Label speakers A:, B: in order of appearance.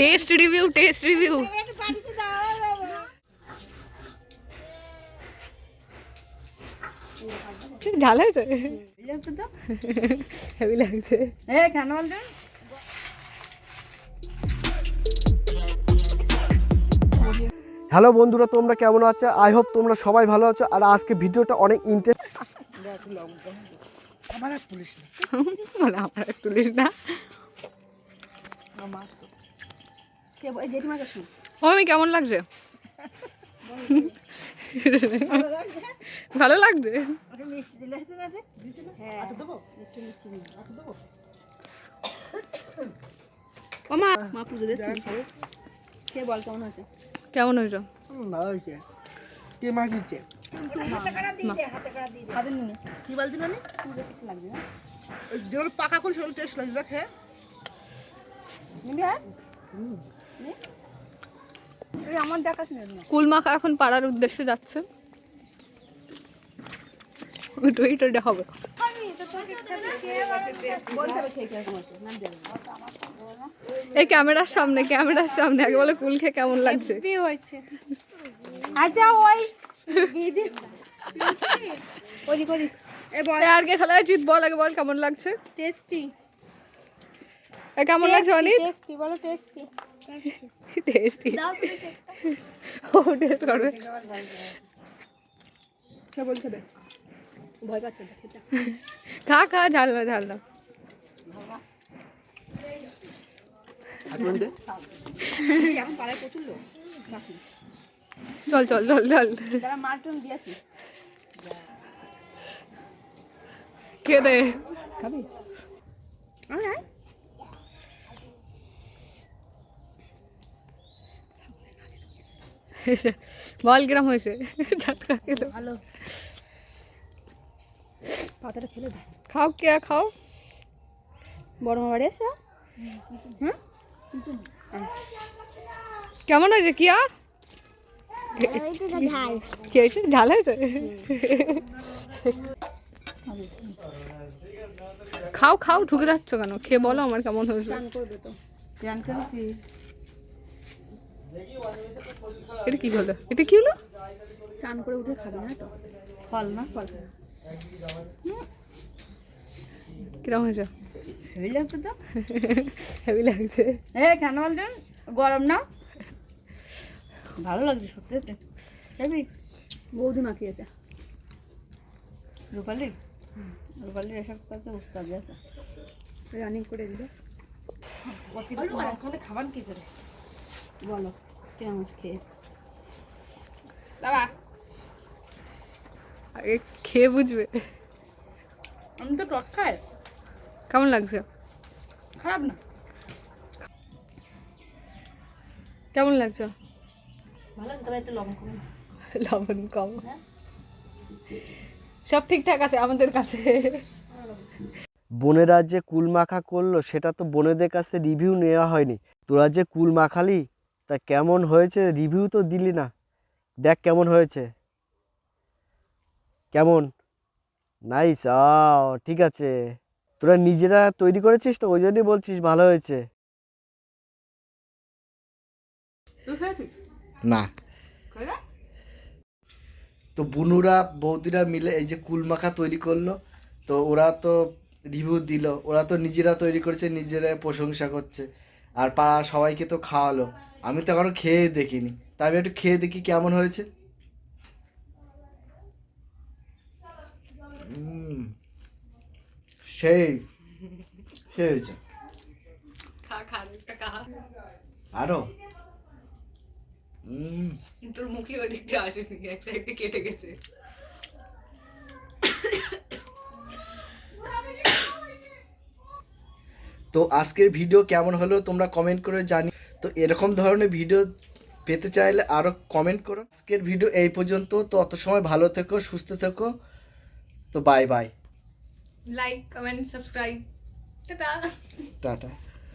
A: Test review test review ঝাল হয়েছে? Heavy লাগছে।
B: হ্যালো বন্ধুরা তোমরা কেমন আছো? আই হোপ তোমরা সবাই ভালো আছো। আর আজকে ভিডিওটা অনেক ইন্টারেস্ট
A: বলে আমার তুলিস না। ও আমি কেমন লাগছে? ভালো লাগছে?
C: মা পুজো কে বল কেমন হয়েছে?
A: কেমন হয়েছে?
B: ভালো হয়েছে। কে মা দিচ্ছে?
C: খাবেন নি।
D: কি বলতি নানি
C: লাগবে না।
D: যেগুলো পাকা করে সেগুলো টেস্ট লাগবে দেখে
C: হ্যাঁ। আমার দেখাস
A: কুলমাখা এখন পাড়ার উদ্দেশ্যে যাচ্ছে। এটা হবে এই ক্যামেরার সামনে ক্যামেরার সামনে আগে বলে কুল খেয়ে কেমন লাগছে?
C: আচ্ছা ওই ওদিক ওদিক।
A: আর কে খেলা জিত বল আগে বল কেমন লাগছে?
C: টেস্টি।
A: কেমন লাগছে অনিত
C: টেস্টি বলো টেস্টি।
A: টেস্টি ও টেস্ট করবে
C: কে বলতে হবে ভয় পাচ্ছে দেখে যা।
A: খা খা ঝাল না ঝাল না চল চল চল চল। কে দে।
C: খাবি?
A: বল কিরম হয়েছে? ঝাটকা খেলো।
C: ভালো। পাতাটা ফেলে
A: খাও কে খাও।
C: বড় মা বাড়ি এসে
A: কেমন হয়েছে কিয়া? কি হয়েছে ঝাল। হয়েছে? খাও খাও ঢুকে যাচ্ছ কেন? খেয়ে বলো আমার কেমন হয়েছে
C: চান করবে তো চান করেছি
A: এটা কি হলো এটা কি হলো?
C: চান করে উঠে খাবে না তো। ফল না? ফল।
A: কিরম হয়েছে?
C: হেভি লাগছে তো?
A: হেভি লাগছে।
C: এ কেন বলতেন গরম না? ভালো লাগছে সত্যি সত্যি। হেভি। বৌদি মাখিয়েছে। রূপালি? রূপালি এসব কাছে উস্তাদ আছে। রানিং করে দিল। খাবার কি করে? বলো কেমন খেয়ে দাদা
A: আগে খেয়ে বুঝবে?
C: আমি তো টক খাই।
A: কেমন লাগছে?
C: খারাপ না।
A: কেমন লাগছে?
C: ভালো তবে একটু লবণ কম।
A: লবণ কম। সব ঠিকঠাক আছে আমাদের কাছে।
B: বোনেরা যে কুল মাখা করল সেটা তো বোনেদের কাছে রিভিউ নেওয়া হয়নি। তোরা যে কুল মাখালি তা কেমন হয়েছে? রিভিউ তো দিলি না। দেখ কেমন হয়েছে। কেমন? নাইস আও ঠিক আছে। তোরা নিজেরা তৈরি করেছিস তো? ওই জন্যই বলছিস ভালো হয়েছে। না। তো বুনুরা বৌদিরা মিলে এই যে কুল মাখা তৈরি করল তো ওরা তো রিভিউ দিল। ওরা তো নিজেরা তৈরি করেছে নিজেরা প্রশংসা করছে। আর পাড়া সবাইকে তো খাওয়ালো। আমি তো এখনও খেয়ে দেখিনি। তা আমি একটু খেয়ে দেখি কেমন হয়েছে। উম, সেই সেই হয়েছে।
A: একটা
B: আরও?
A: তোর মুখে ওই দিকটা আসিস এক সাইডে কেটে গেছে।
B: তো আজকের ভিডিও কেমন হলো তোমরা কমেন্ট করে জানি। তো এরকম ধরনের ভিডিও পেতে চাইলে আরও কমেন্ট করো। আজকের ভিডিও এই পর্যন্ত। তো অত সময় ভালো থেকো সুস্থ থেকো। তো bye bye
A: like comment subscribe tata.
B: Tata.